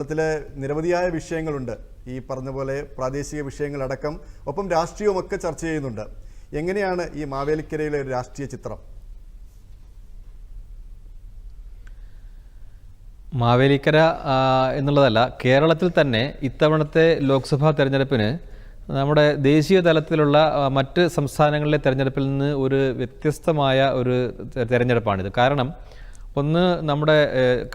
കേരളത്തിലെ നിരവധിയായ വിഷയങ്ങളുണ്ട്. ഈ പറഞ്ഞ പോലെ പ്രാദേശിക വിഷയങ്ങളടക്കം ഒപ്പം രാഷ്ട്രീയവുമൊക്കെ ചർച്ച ചെയ്യുന്നുണ്ട്. എങ്ങനെയാണ് ഈ മാവേലിക്കരയിലെ ഒരു രാഷ്ട്രീയ ചിത്രം? മാവേലിക്കര എന്നുള്ളതല്ല കേരളത്തിൽ തന്നെ ഇത്തവണത്തെ ലോക്സഭാ തെരഞ്ഞെടുപ്പിന് നമ്മുടെ ദേശീയ തലത്തിലുള്ള മറ്റ് സംസ്ഥാനങ്ങളിലെ തെരഞ്ഞെടുപ്പിൽ നിന്ന് ഒരു വ്യത്യസ്തമായ ഒരു തെരഞ്ഞെടുപ്പാണിത്. കാരണം ഒന്ന് നമ്മുടെ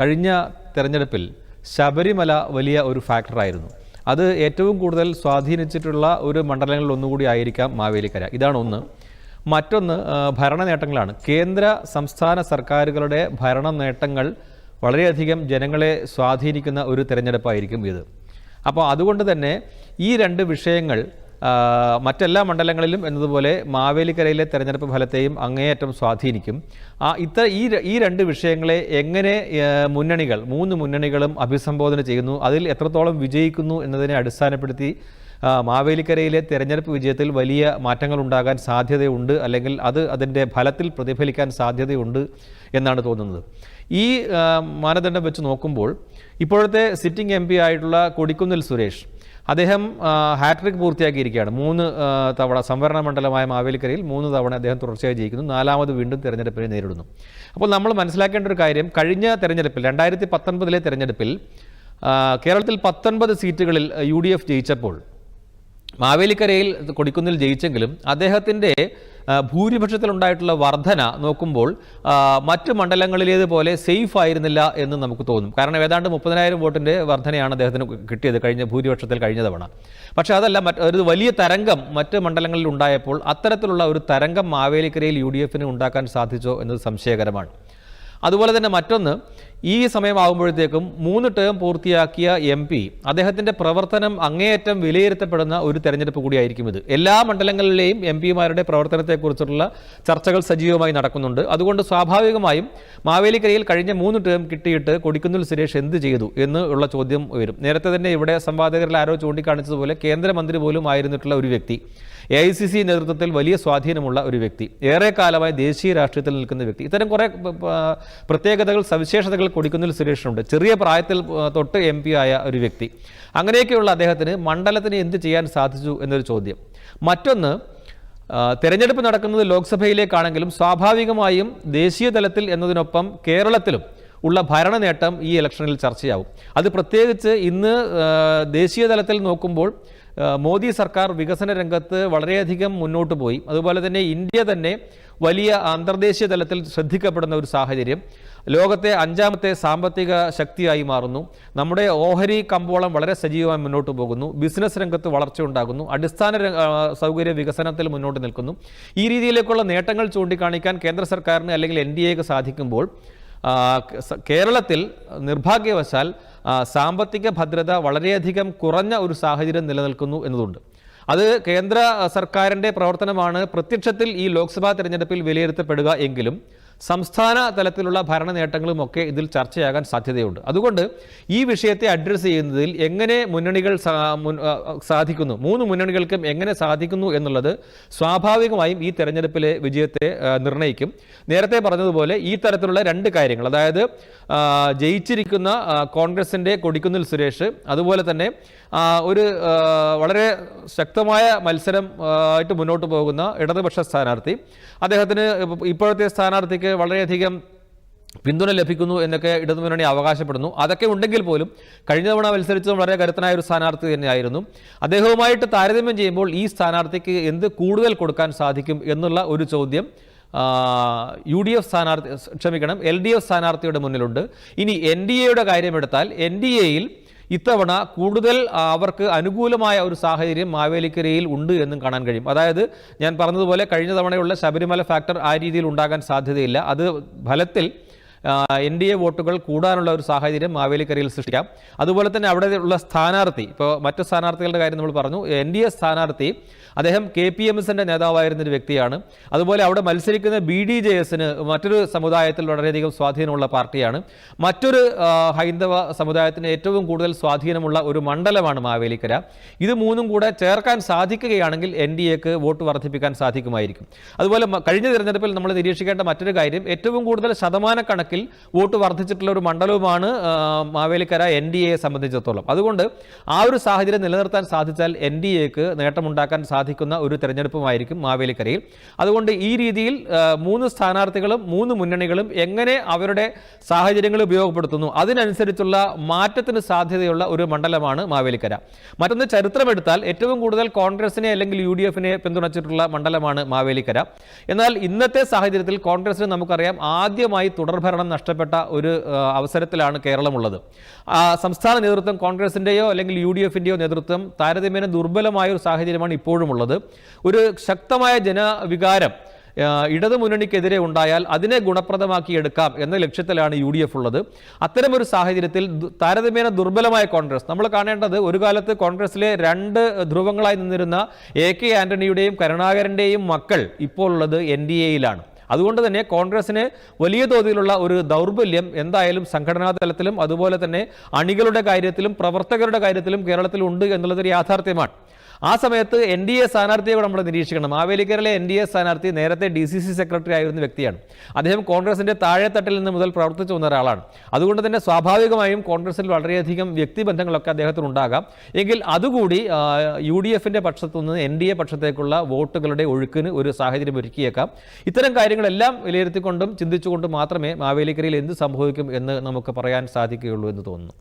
കഴിഞ്ഞ തെരഞ്ഞെടുപ്പിൽ ശബരിമല വലിയ ഒരു ഫാക്ടറായിരുന്നു അത് ഏറ്റവും കൂടുതൽ സ്വാധീനിച്ചിട്ടുള്ള ഒരു മണ്ഡലങ്ങളിൽ ഒന്നുകൂടി ആയിരിക്കാം മാവേലിക്കര. ഇതാണ് ഒന്ന്. മറ്റൊന്ന് ഭരണ നേട്ടങ്ങളാണ് കേന്ദ്ര സംസ്ഥാന സർക്കാരുകളുടെ ഭരണ നേട്ടങ്ങൾ വളരെയധികം ജനങ്ങളെ സ്വാധീനിക്കുന്ന ഒരു തിരഞ്ഞെടുപ്പായിരിക്കും ഇത്. അപ്പോൾ അതുകൊണ്ട് തന്നെ ഈ രണ്ട് വിഷയങ്ങൾ മറ്റെല്ലാ മണ്ഡലങ്ങളിലും എന്നതുപോലെ മാവേലിക്കരയിലെ തെരഞ്ഞെടുപ്പ് ഫലത്തെയും അങ്ങേയറ്റം സ്വാധീനിക്കും. ആ ഇത്ര ഈ ഈ രണ്ട് വിഷയങ്ങളെ എങ്ങനെ മുന്നണികൾ മൂന്ന് മുന്നണികളും അഭിസംബോധന ചെയ്യുന്നു? അതിൽ എത്രത്തോളം വിജയിക്കുന്നു എന്നതിനെ അടിസ്ഥാനപ്പെടുത്തി മാവേലിക്കരയിലെ തെരഞ്ഞെടുപ്പ് വിജയത്തിൽ വലിയ മാറ്റങ്ങൾ ഉണ്ടാകാൻ സാധ്യതയുണ്ട് അല്ലെങ്കിൽ അത് അതിന്റെ ഫലത്തിൽ പ്രതിഫലിക്കാൻ സാധ്യതയുണ്ട് എന്നാണ് തോന്നുന്നത്. ഈ മാനദണ്ഡം വെച്ച് നോക്കുമ്പോൾ ഇപ്പോഴത്തെ സിറ്റിംഗ് എം ആയിട്ടുള്ള കൊടിക്കുന്നിൽ സുരേഷ് അദ്ദേഹം ഹാട്രിക് പൂർത്തിയാക്കിയിരിക്കുകയാണ്. മൂന്ന് തവണ സംവരണ മണ്ഡലമായ മാവേലിക്കരയിൽ മൂന്ന് തവണ അദ്ദേഹം തുടർച്ചയായി ജയിക്കുന്നു. നാലാമത് വീണ്ടും തെരഞ്ഞെടുപ്പിനെ നേരിടുന്നു. അപ്പോൾ നമ്മൾ മനസ്സിലാക്കേണ്ട ഒരു കാര്യം കഴിഞ്ഞ തെരഞ്ഞെടുപ്പിൽ രണ്ടായിരത്തി പത്തൊൻപതിലെ തെരഞ്ഞെടുപ്പിൽ കേരളത്തിൽ പത്തൊൻപത് സീറ്റുകളിൽ യു ജയിച്ചപ്പോൾ മാവേലിക്കരയിൽ കൊടിക്കുന്നിൽ ജയിച്ചെങ്കിലും അദ്ദേഹത്തിന്റെ ഭൂരിപക്ഷത്തിലുണ്ടായിട്ടുള്ള വർധന നോക്കുമ്പോൾ മറ്റ് മണ്ഡലങ്ങളിലേതുപോലെ സേഫ് ആയിരുന്നില്ല എന്ന് നമുക്ക് തോന്നും. കാരണം ഏതാണ്ട് മുപ്പതിനായിരം വോട്ടിന്റെ വർധനയാണ് അദ്ദേഹത്തിന് കിട്ടിയത് കഴിഞ്ഞ ഭൂരിപക്ഷത്തിൽ കഴിഞ്ഞ തവണ. പക്ഷേ അതല്ല മറ്റ് ഒരു വലിയ തരംഗം മറ്റ് മണ്ഡലങ്ങളിൽ ഉണ്ടായപ്പോൾ അത്തരത്തിലുള്ള ഒരു തരംഗം മാവേലിക്കരയിൽ യു ഡി എഫിന് ഉണ്ടാക്കാൻ സാധിച്ചോ എന്നത് സംശയകരമാണ്. അതുപോലെ തന്നെ മറ്റൊന്ന് ഈ സമയമാകുമ്പോഴത്തേക്കും മൂന്ന് ടേം പൂർത്തിയാക്കിയ എം പി അദ്ദേഹത്തിന്റെ പ്രവർത്തനം അങ്ങേയറ്റം വിലയിരുത്തപ്പെടുന്ന ഒരു തെരഞ്ഞെടുപ്പ് കൂടിയായിരിക്കും ഇത്. എല്ലാ മണ്ഡലങ്ങളിലെയും എം പിമാരുടെ പ്രവർത്തനത്തെക്കുറിച്ചുള്ള ചർച്ചകൾ സജീവമായി നടക്കുന്നുണ്ട്. അതുകൊണ്ട് സ്വാഭാവികമായും മാവേലിക്കരയിൽ കഴിഞ്ഞ മൂന്ന് ടേം കിട്ടിയിട്ട് കൊടിക്കുന്നിൽ സുരേഷ് എന്ത് ചെയ്തു എന്ന് ഉള്ള ചോദ്യം വരും നേരത്തെ തന്നെ ഇവിടെ സംവാദകരിൽ ആരോ ചൂണ്ടിക്കാണിച്ചതുപോലെ കേന്ദ്രമന്ത്രി പോലും ആയിരുന്നിട്ടുള്ള ഒരു വ്യക്തി. എ ഐ സി സി നേതൃത്വത്തിൽ വലിയ സ്വാധീനമുള്ള ഒരു വ്യക്തി. ഏറെ കാലമായി ദേശീയ രാഷ്ട്രീയത്തിൽ നിൽക്കുന്ന വ്യക്തി. ഇത്തരം കുറേ പ്രത്യേകതകൾ സവിശേഷതകൾ കൊടുക്കുന്നതിൽ സുരേഷിനുണ്ട്. ചെറിയ പ്രായത്തിൽ തൊട്ട് എം പി ആയ ഒരു വ്യക്തി. അങ്ങനെയൊക്കെയുള്ള അദ്ദേഹത്തിന് മണ്ഡലത്തിന് എന്ത് ചെയ്യാൻ സാധിച്ചു എന്നൊരു ചോദ്യം. മറ്റൊന്ന് തെരഞ്ഞെടുപ്പ് നടക്കുന്നത് ലോക്സഭയിലേക്കാണെങ്കിലും സ്വാഭാവികമായും ദേശീയ തലത്തിൽ എന്നതിനൊപ്പം കേരളത്തിലും ഉള്ള ഭരണ നേട്ടം ഈ ഇലക്ഷനിൽ ചർച്ചയാവും. അത് പ്രത്യേകിച്ച് ഇന്ന് ദേശീയ തലത്തിൽ നോക്കുമ്പോൾ മോദി സർക്കാർ വികസന രംഗത്ത് വളരെയധികം മുന്നോട്ട് പോയി. അതുപോലെ തന്നെ ഇന്ത്യ തന്നെ വലിയ അന്തർദേശീയ തലത്തിൽ ശ്രദ്ധിക്കപ്പെടുന്ന ഒരു സാഹചര്യം. ലോകത്തെ അഞ്ചാമത്തെ സാമ്പത്തിക ശക്തിയായി മാറുന്നു. നമ്മുടെ ഓഹരി കമ്പോളം വളരെ സജീവമായി മുന്നോട്ട് പോകുന്നു. ബിസിനസ് രംഗത്ത് വളർച്ച ഉണ്ടാകുന്നു. അടിസ്ഥാന സൗകര്യ വികസനത്തിൽ മുന്നോട്ട് നിൽക്കുന്നു. ഈ രീതിയിലേക്കുള്ള നേട്ടങ്ങൾ ചൂണ്ടിക്കാണിക്കാൻ കേന്ദ്ര സർക്കാരിന് അല്ലെങ്കിൽ എൻ സാധിക്കുമ്പോൾ കേരളത്തിൽ നിർഭാഗ്യവശാൽ സാമ്പത്തിക ഭദ്രത വളരെയധികം കുറഞ്ഞ ഒരു സാഹചര്യം നിലനിൽക്കുന്നു എന്നതുണ്ട്. അത് കേന്ദ്ര സർക്കാരിന്റെ പ്രവർത്തനമാണ് പ്രത്യക്ഷത്തിൽ ഈ ലോക്സഭാ തെരഞ്ഞെടുപ്പിൽ വിലയിരുത്തപ്പെടുക എങ്കിലും സംസ്ഥാന തലത്തിലുള്ള ഭരണ നേട്ടങ്ങളുമൊക്കെ ഇതിൽ ചർച്ചയാകാൻ സാധ്യതയുണ്ട്. അതുകൊണ്ട് ഈ വിഷയത്തെ അഡ്രസ്സ് ചെയ്യുന്നതിൽ എങ്ങനെ മുന്നണികൾ സാധിക്കുന്നു മൂന്ന് മുന്നണികൾക്കും എങ്ങനെ സാധിക്കുന്നു എന്നുള്ളത് സ്വാഭാവികമായും ഈ തെരഞ്ഞെടുപ്പിലെ വിജയത്തെ നിർണയിക്കും നേരത്തെ പറഞ്ഞതുപോലെ ഈ തരത്തിലുള്ള രണ്ട് കാര്യങ്ങൾ അതായത് ജയിച്ചിരിക്കുന്ന കോൺഗ്രസിന്റെ കൊടിക്കുന്നിൽ സുരേഷ് അതുപോലെ തന്നെ ഒരു വളരെ ശക്തമായ മത്സരം ആയിട്ട് മുന്നോട്ട് പോകുന്ന ഇടതുപക്ഷ സ്ഥാനാർത്ഥി അദ്ദേഹത്തിന് ഇപ്പോഴത്തെ സ്ഥാനാർത്ഥിക്ക് വളരെയധികം പിന്തുണ ലഭിക്കുന്നു എന്നൊക്കെ ഇടതുമുന്നണി അവകാശപ്പെടുന്നു. അതൊക്കെ ഉണ്ടെങ്കിൽ പോലും കഴിഞ്ഞ തവണ മത്സരിച്ചത് വളരെ കരുത്തനായ ഒരു സ്ഥാനാർത്ഥി തന്നെയായിരുന്നു. അദ്ദേഹവുമായിട്ട് താരതമ്യം ചെയ്യുമ്പോൾ ഈ സ്ഥാനാർത്ഥിക്ക് എന്ത് കൂടുതൽ കൊടുക്കാൻ സാധിക്കും എന്നുള്ള ഒരു ചോദ്യം യു ഡി എഫ് സ്ഥാനാർത്ഥി ക്ഷമിക്കണം എൽ ഡി എഫ് സ്ഥാനാർത്ഥിയുടെ മുന്നിലുണ്ട്. ഇനി എൻ ഡി എയുടെ കാര്യമെടുത്താൽ എൻ ഡി എയിൽ ഇത്തവണ കൂടുതൽ അവർക്ക് അനുകൂലമായ ഒരു സാഹചര്യം മാവേലിക്കരയിൽ ഉണ്ട് എന്നും കാണാൻ കഴിയും. അതായത് ഞാൻ പറഞ്ഞതുപോലെ കഴിഞ്ഞ തവണയുള്ള ശബരിമല ഫാക്ടർ ആ രീതിയിൽ ഉണ്ടാകാൻ സാധ്യതയില്ല. അത് ഫലത്തിൽ എൻ ഡി എ വോട്ടുകൾ കൂടാനുള്ള ഒരു സാഹചര്യം മാവേലിക്കരയിൽ സൃഷ്ടിക്കാം. അതുപോലെ തന്നെ അവിടെ ഉള്ള സ്ഥാനാർത്ഥി ഇപ്പോൾ മറ്റു സ്ഥാനാർത്ഥികളുടെ കാര്യം നമ്മൾ പറഞ്ഞു എൻ ഡി എ സ്ഥാനാർത്ഥി അദ്ദേഹം കെ പി എം എസിന്റെ നേതാവായിരുന്ന ഒരു വ്യക്തിയാണ്. അതുപോലെ അവിടെ മത്സരിക്കുന്ന ബി ഡി ജെ എസിന് മറ്റൊരു സമുദായത്തിൽ വളരെയധികം സ്വാധീനമുള്ള പാർട്ടിയാണ്. മറ്റൊരു ഹൈന്ദവ സമുദായത്തിന് ഏറ്റവും കൂടുതൽ സ്വാധീനമുള്ള ഒരു മണ്ഡലമാണ് മാവേലിക്കര. ഇത് മൂന്നും കൂടെ ചേർക്കാൻ സാധിക്കുകയാണെങ്കിൽ എൻ ഡി എക്ക് വോട്ട് വർദ്ധിപ്പിക്കാൻ സാധിക്കുമായിരിക്കും. അതുപോലെ കഴിഞ്ഞ തിരഞ്ഞെടുപ്പിൽ നമ്മൾ നിരീക്ഷിക്കേണ്ട മറ്റൊരു കാര്യം ഏറ്റവും കൂടുതൽ ശതമാനക്കണക്കിന് കണക്കിൽ വോട്ട് വർദ്ധിച്ചിട്ടുള്ള ഒരു മണ്ഡലവുമാണ് മാവേലിക്കര എൻ ഡി എയെ സംബന്ധിച്ചിടത്തോളം. അതുകൊണ്ട് ആ ഒരു സാഹചര്യം നിലനിർത്താൻ സാധിച്ചാൽ എൻ ഡി എക്ക് നേട്ടമുണ്ടാക്കാൻ സാധിക്കുന്ന ഒരു തെരഞ്ഞെടുപ്പുമായിരിക്കും മാവേലിക്കരയിൽ. അതുകൊണ്ട് ഈ രീതിയിൽ മൂന്ന് സ്ഥാനാർത്ഥികളും മൂന്ന് മുന്നണികളും എങ്ങനെ അവരുടെ സാഹചര്യങ്ങൾ ഉപയോഗപ്പെടുത്തുന്നു അതിനനുസരിച്ചുള്ള മാറ്റത്തിന് സാധ്യതയുള്ള ഒരു മണ്ഡലമാണ് മാവേലിക്കര. മറ്റൊന്ന് ചരിത്രമെടുത്താൽ ഏറ്റവും കൂടുതൽ കോൺഗ്രസിനെ അല്ലെങ്കിൽ യു ഡി എഫിനെ പിന്തുണച്ചിട്ടുള്ള മണ്ഡലമാണ് മാവേലിക്കര. എന്നാൽ ഇന്നത്തെ സാഹചര്യത്തിൽ കോൺഗ്രസിന് നമുക്കറിയാം ആദ്യമായി തുടർഭരണം നഷ്ടപ്പെട്ട ഒരു അവസരത്തിലാണ് കേരളമുള്ളത്. സംസ്ഥാന നേതൃത്വം കോൺഗ്രസിന്റെയോ അല്ലെങ്കിൽ യു ഡി എഫിന്റെയോ നേതൃത്വം താരതമ്യേന ദുർബലമായ ഒരു സാഹചര്യമാണ് ഇപ്പോഴുമുള്ളത്. ഒരു ശക്തമായ ജനവികാരം ഇടതുമുന്നണിക്കെതിരെ ഇടതു ഉണ്ടായാൽ അതിനെ ഗുണപ്രദമാക്കി എടുക്കാം എന്ന ലക്ഷ്യത്തിലാണ് യു ഡി എഫ് ഉള്ളത്. അത്തരമൊരു സാഹചര്യത്തിൽ താരതമ്യേന ദുർബലമായ കോൺഗ്രസ് നമ്മൾ കാണേണ്ടത് ഒരു കാലത്ത് കോൺഗ്രസിലെ രണ്ട് ധ്രുവങ്ങളായി നിന്നിരുന്ന എ കെ ആന്റണിയുടെയും കരുണാകരന്റെയും മക്കൾ ഇപ്പോൾ ഉള്ളത് എൻ ഡി എയിലാണ്. അതുകൊണ്ട് തന്നെ കോൺഗ്രസിന് വലിയ തോതിലുള്ള ഒരു ദൗർബല്യം എന്തായാലും സംഘടനാ തലത്തിലും അതുപോലെ തന്നെ അണികളുടെ കാര്യത്തിലും പ്രവർത്തകരുടെ കാര്യത്തിലും കേരളത്തിൽ ഉണ്ട് എന്നുള്ളതൊരു യാഥാർത്ഥ്യമാണ്. ആ സമയത്ത് എൻ ഡി എ സ്ഥാനാർത്ഥിയെ കൂടെ നമ്മൾ നിരീക്ഷിക്കണം. മാവേലിക്കരയിലെ എൻ ഡി എ സ്ഥാനാർത്ഥി നേരത്തെ ഡി സി സി സെക്രട്ടറി ആയിരുന്ന വ്യക്തിയാണ്. അദ്ദേഹം കോൺഗ്രസിന്റെ താഴെത്തട്ടിൽ നിന്ന് മുതൽ പ്രവർത്തിച്ചു വന്ന ഒരാളാണ്. അതുകൊണ്ട് തന്നെ സ്വാഭാവികമായും കോൺഗ്രസിൽ വളരെയധികം വ്യക്തിബന്ധങ്ങളൊക്കെ അദ്ദേഹത്തിന് ഉണ്ടാകാം. എങ്കിൽ അതുകൂടി യു ഡി എഫിന്റെ പക്ഷത്തു നിന്ന് എൻ ഡി എ പക്ഷത്തേക്കുള്ള വോട്ടുകളുടെ ഒഴുക്കിന് ഒരു സാഹചര്യം ഒരുക്കിയേക്കാം. ഇത്തരം കാര്യങ്ങളെല്ലാം വിലയിരുത്തിക്കൊണ്ടും ചിന്തിച്ചുകൊണ്ടും മാത്രമേ മാവേലിക്കരയിൽ എന്ത് സംഭവിക്കും എന്ന് നമുക്ക് പറയാൻ സാധിക്കുകയുള്ളൂ എന്ന് തോന്നുന്നു.